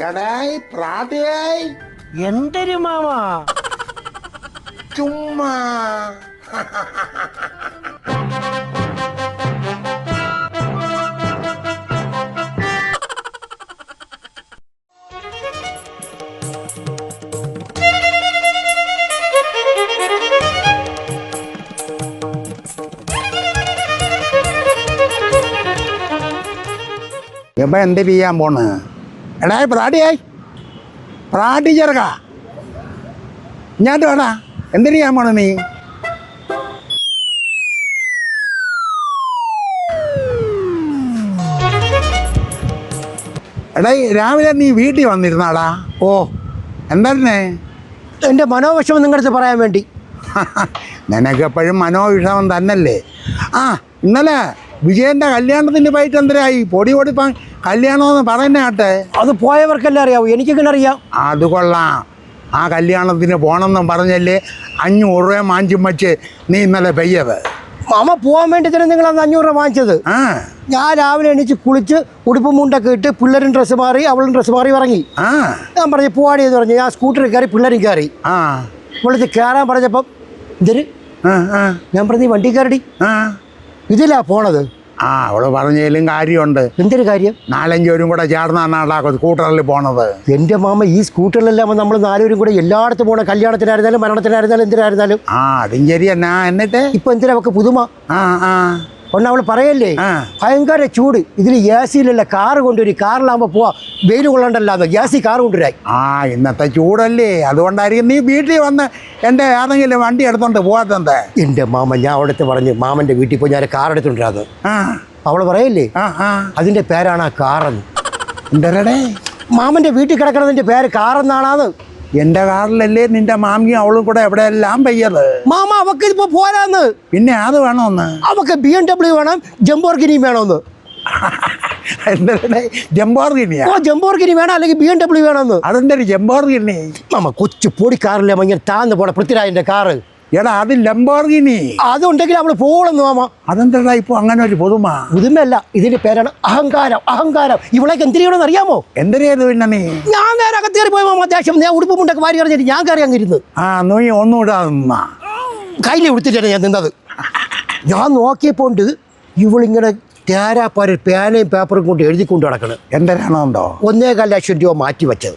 എടായി പ്രാതയായി. എന്തൊരു മാമ? ചുമ്മാ. ഇപ്പൊ എന്ത് ചെയ്യാൻ പോണ്? എടായി പ്രാടിയായി പ്രാടി ചെറുക്കാ. ഇങ്ങോട്ട് വേടാ. എന്തിനു ചെയ്യാൻ പോണ് നീ? എടായി രാവിലെ നീ വീട്ടിൽ വന്നിരുന്നാടാ. ഓ എന്തായിരുന്നേ എന്റെ മനോവിഷമം നിങ്ങളുടെ അടുത്ത് പറയാൻ വേണ്ടി. നിനക്കെപ്പോഴും മനോവിഷമം തന്നല്ലേ? ആ ഇന്നലെ വിജയന്റെ കല്യാണത്തിന് പോയിട്ട് എന്തരായി പൊടി പൊടിപ്പാൻ കല്യാണമെന്ന് പറയുന്നാട്ടെ അത് പോയവർക്കെല്ലാം അറിയാവൂ. എനിക്കെങ്ങനെ അറിയാം? അത് കൊള്ളാം. ആ കല്യാണത്തിന് പോണമെന്നും പറഞ്ഞല്ലേ അഞ്ഞൂറ് രൂപ മാഞ്ചും വച്ച് നീ ഇന്നലെ പെയ്യത്. മാമ പോകാൻ വേണ്ടി തന്നെ നിങ്ങൾ അന്ന് അഞ്ഞൂറ് രൂപ വാങ്ങിച്ചത്. ആ. ഞാൻ രാവിലെ എണീച്ച് കുളിച്ച് ഉടുപ്പ് മുണ്ടൊക്കെ ഇട്ട് പിള്ളേരും ഡ്രസ്സ് മാറി അവളും ഡ്രസ്സ് മാറി ഇറങ്ങി. ആ. ഞാൻ പറഞ്ഞു പോവാടി എന്ന് പറഞ്ഞു ഞാൻ സ്കൂട്ടറിൽ കയറി പിള്ളേരും കയറി. ആ. വിളിച്ച് കയറാൻ പറഞ്ഞപ്പം ഇതൊരു ആ ആ. ഞാൻ പറഞ്ഞു "നീ വണ്ടി കയറി ആ. ഇതിലാ പോണത്? ആ അവൾ പറഞ്ഞതിലും കാര്യമുണ്ട്. എന്തൊരു കാര്യം? നാലഞ്ചോരും കൂടെ ചേർന്നാണ് സ്കൂട്ടറിൽ പോണത്. എന്റെ മാമ ഈ സ്കൂട്ടറിലെല്ലാം നമ്മൾ നാലുപേരും കൂടെ എല്ലായിടത്തും പോണ. കല്യാണത്തിനായിരുന്നാലും മരണത്തിനായിരുന്നാലും എന്തിനായിരുന്നാലും. ആ അതും ശരി എന്നാ എന്നിട്ട്? ഇപ്പൊ എന്തിനാ അവക്ക് പുതുമ? ആ ആ. ഒന്ന് അവൾ പറയല്ലേ. ഭയങ്കര ചൂട്. ഇതിൽ ഗ്യാസിലല്ല കാറ് കൊണ്ടുവരും കാറിലാകുമ്പോൾ പോവാ. വെയിൽ കൊള്ളണ്ടല്ലോ ഗ്യാസിൽ കാറ് കൊണ്ടുവരായി. ആ ഇന്നത്തെ ചൂടല്ലേ? അതുകൊണ്ടായിരിക്കും നീ വീട്ടിൽ വന്ന് എന്റെ ഏതെങ്കിലും വണ്ടി എടുത്തോണ്ട് പോകാത്തത് എന്റെ മാമ ഞാൻ അവിടുത്തെ പറഞ്ഞ് മാമന്റെ വീട്ടിൽ പോയി ഞാൻ കാർ എടുത്തോണ്ടിരാത് അവൾ പറയല്ലേ? അതിന്റെ അതിന്റെ പേരാണ് ആ കാറെന്ന്. എന്തരടേ മാമന്റെ വീട്ടിൽ കിടക്കണതിന്റെ പേര് കാറെന്നാണത് എന്റെ കാറിലല്ലേ നിന്റെ മാമിയും അവളും കൂടെ എവിടെയെല്ലാം പെയ്യത് മാമ അവക്ക് ഇപ്പൊ പോരാന്ന്. പിന്നെ അത് വേണമെന്ന് അവക്ക് ബി എം ഡബ്ല്യു വേണം ജംബോർഗിനിയും വേണമെന്ന് എന്തരടേ ജംബോർഗിനിയാ ഓ ജംബോർഗിനി വേണം അല്ലെങ്കിൽ ബി എം ഡബ്ല്യു വേണമെന്ന് അതെന്തൊരു ഒരു ജംബോർഗിനി മാമ കൊച്ചു പൊടി കാറില്ല ഇങ്ങനെ താന്ന് പോണ പൃഥ്വിരാജിന്റെ കാറ്. എടാ അത് ലംബോർഗിനി. അതുണ്ടെങ്കിൽ അവൾ പോകണമെന്ന് മാമ അതെന്താ ഇപ്പൊ അങ്ങനെ ഒരു പുതുമ? പുതുമല്ല ഇതിന്റെ പേരാണ് അഹങ്കാരം അഹങ്കാരം. ഇവളേക്ക് എന്തിനാണെന്ന് അറിയാമോ? എന്തരേത് പിന്നെ നീ? ഞാൻ നേരെ അകത്ത് കയറി പോയ മാമ അത്യാവശ്യം. ഞാൻ ഉടുപ്പ് മുണ്ടൊക്കെ വാരി അറിഞ്ഞിട്ട് ഞാൻ കയറി അങ്ങിരുന്ന് ആ നീ ഒന്നും നിന്നാ. കയ്യിൽ ഉടുത്തിട്ടാണ് ഞാൻ നിന്നത്. ഞാൻ നോക്കിയപ്പോണ്ട് ഇവളിങ്ങനെ തേരാപ്പാര പേനയും പേപ്പറും കൊണ്ട് എഴുതിക്കൊണ്ട് നടക്കണം. എന്തരാണെന്നുണ്ടോ ഒന്നേകാൽ ലക്ഷം രൂപ മാറ്റി വെച്ചത്.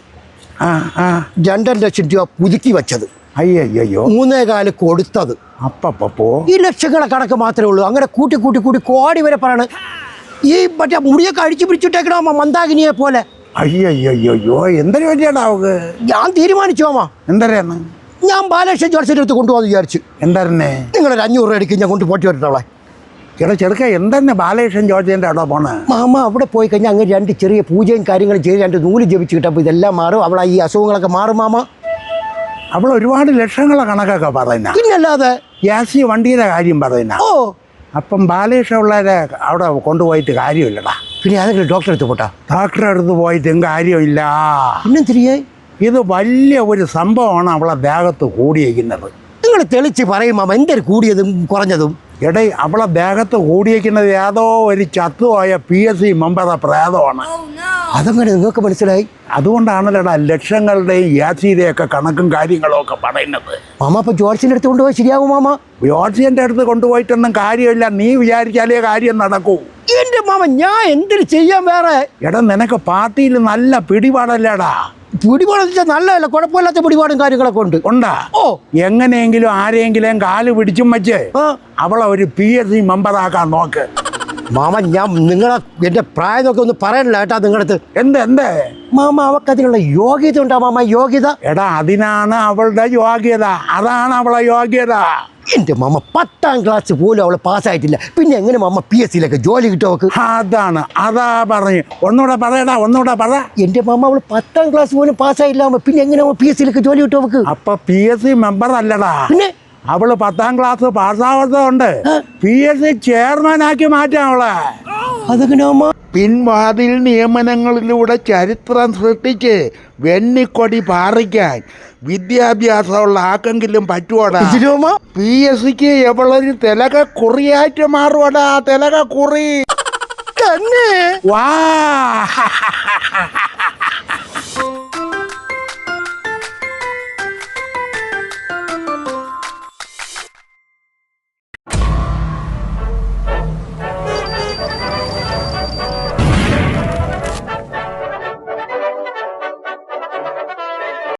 ആ ആ. രണ്ടര ലക്ഷം രൂപ പുതുക്കി വെച്ചത്. അയ്യോ മൂന്നേകാൽ കൊടുത്തത്. അപ്പപ്പോ ഈ ലക്ഷങ്ങളെ കണക്ക് മാത്രമേ ഉള്ളൂ. അങ്ങനെ കൂട്ടി കൂട്ടി കൂടി കോടി വരെ പറയണ. ഈ മറ്റേ മുടിയൊക്കെ അഴിച്ചു പിടിച്ചിട്ടേക്കണോ അമ്മ മന്ദാകിനിയെ പോലെ? അയ്യോ എന്തൊരു പറ്റിയാടാ അവക്ക്? ഞാൻ തീരുമാനിച്ചു അമ്മ. എന്തരാന്ന്? ഞാൻ ബാലകൃഷ്ണൻ ജോർസിന്റെ അടുത്ത് കൊണ്ടുപോകാന്ന് വിചാരിച്ചു. എന്തായിരുന്നേ നിങ്ങളൊരു അഞ്ഞൂറ് രൂപ അടിക്കും ഞാൻ കൊണ്ട് പോറ്റി വരട്ടോളെ ചേട്ടാ ചെറുക്ക എന്തെന്നെ ബാലകൃഷ്ണൻ ജോർജിന്റെ അവിടെ പോണേ? മാമ അവിടെ പോയി കഴിഞ്ഞാൽ അങ്ങ് രണ്ട് ചെറിയ പൂജയും കാര്യങ്ങളും ചെയ്ത് രണ്ട് നൂൽ ജപിച്ച് കിട്ടപ്പോൾ ഇതെല്ലാം മാറും. അവളെ ഈ അസുഖങ്ങളൊക്കെ മാറും മാമ. അവൾ ഒരുപാട് ലക്ഷങ്ങളെ കണക്കൊക്കെ പറയുന്ന. പിന്നല്ലാതെ? യാസി വണ്ടിയുടെ കാര്യം പറയുന്ന. ഓ. അപ്പം ബാലകൃഷ്ണ പിള്ളേരെ അവിടെ കൊണ്ടുപോയിട്ട് കാര്യമില്ലടാ. പിന്നെ ഏതെങ്കിലും ഡോക്ടറെ അടുത്ത് പോട്ടാ? ഡോക്ടറെ അടുത്ത് പോയിട്ടും കാര്യമില്ല. പിന്നെ തിരികെ ഇത് വലിയ ഒരു സംഭവമാണ് അവളെ ദേഹത്ത് കൂടിയിരിക്കുന്നത്. നിങ്ങൾ തെളിച്ച് പറയും മാമ. എന്തൊരു കൂടിയതും കുറഞ്ഞതും? എടേ അവളെ ദേഹത്ത് കൂടിയേക്കുന്നത് ഏതോ ഒരു ചത്തുവായ പി എസ് സി മെമ്പറുടെ പ്രേതമാണ്. അതങ്ങനെ നിങ്ങൾക്ക് മനസ്സിലായി? അതുകൊണ്ടാണല്ലോടാ ലക്ഷങ്ങളുടെയും യാസിയുടെയൊക്കെ കണക്കും കാര്യങ്ങളും ഒക്കെ പറയുന്നത്. മാമ അപ്പൊ ജോർജിന്റെ അടുത്ത് കൊണ്ടുപോയി ശരിയാകും മാമ? ജോർജിന്റെ അടുത്ത് കൊണ്ടുപോയിട്ടൊന്നും കാര്യമില്ല. നീ വിചാരിച്ചാലേ കാര്യം നടക്കൂ. എന്റെ മാമ ഞാൻ എന്തിനു ചെയ്യാൻ വേറെ? എടാ നിനക്ക് പാർട്ടിയിൽ നല്ല പിടിപാടല്ലേടാ. പിടിപാടെന്ന് വെച്ചാൽ നല്ലതല്ല കുഴപ്പമില്ലാത്ത പിടിപാടും കാര്യങ്ങളൊക്കെ ഉണ്ട്. ഉണ്ടാ? ഓ. എങ്ങനെയെങ്കിലും ആരെങ്കിലും കാൽ പിടിച്ചും വെച്ച് അവളെ ഒരു പി എസ് സി മെമ്പറാക്കാൻ നോക്ക്. മാമ ഞാൻ നിങ്ങളെ എന്റെ പ്രായമൊക്കെ നോക്കി ഒന്ന് പറയണില്ല കേട്ടാ അടുത്ത്. എന്ത് എന്ത്? മാമ അവക്ക് അതിനുള്ള യോഗ്യത ഉണ്ടോ മാമ? യോഗ്യത? എടാ അതിനാണ് അവളുടെ യോഗ്യത. അതാണ് അവളെ യോഗ്യത. എന്റെ മാമ പത്താം ക്ലാസ് പോലും അവൾ പാസ്സായിട്ടില്ല. പിന്നെ എങ്ങനെ മാമ പി എസ് സിയിലൊക്കെ ജോലി കിട്ടും അവക്ക്? അതാണ് അതാ പറഞ്ഞു. ഒന്നുകൂടെ പറയടാ ഒന്നുകൂടെ പറ. എന്റെ മാമ അവൾ പത്താം ക്ലാസ് പോലും പാസ്സായില്ല. പിന്നെ എങ്ങനെ പി എസ് സിയിലൊക്കെ ജോലി കിട്ടും അപ്പൊ പി എസ് സി മെമ്പർ അല്ലടാ. പിന്നെ? അവൾ പത്താം ക്ലാസ് പാസ്സാവാത്തതുകൊണ്ട് പി എസ് സി ചെയർമാനാക്കി മാറ്റാം അവളെ. പിൻവാതിൽ നിയമനങ്ങളിലൂടെ ചരിത്രം സൃഷ്ടിച്ച് വെണ്ണിക്കൊടി പാറിക്കാൻ വിദ്യാഭ്യാസമുള്ള ആക്കെങ്കിലും പറ്റുവാടാ? പി എസ് സിക്ക് എവളൊരു തിലക കുറിയായിട്ട് മാറുവാടാ തിലക കുറി? തന്നെ വാ.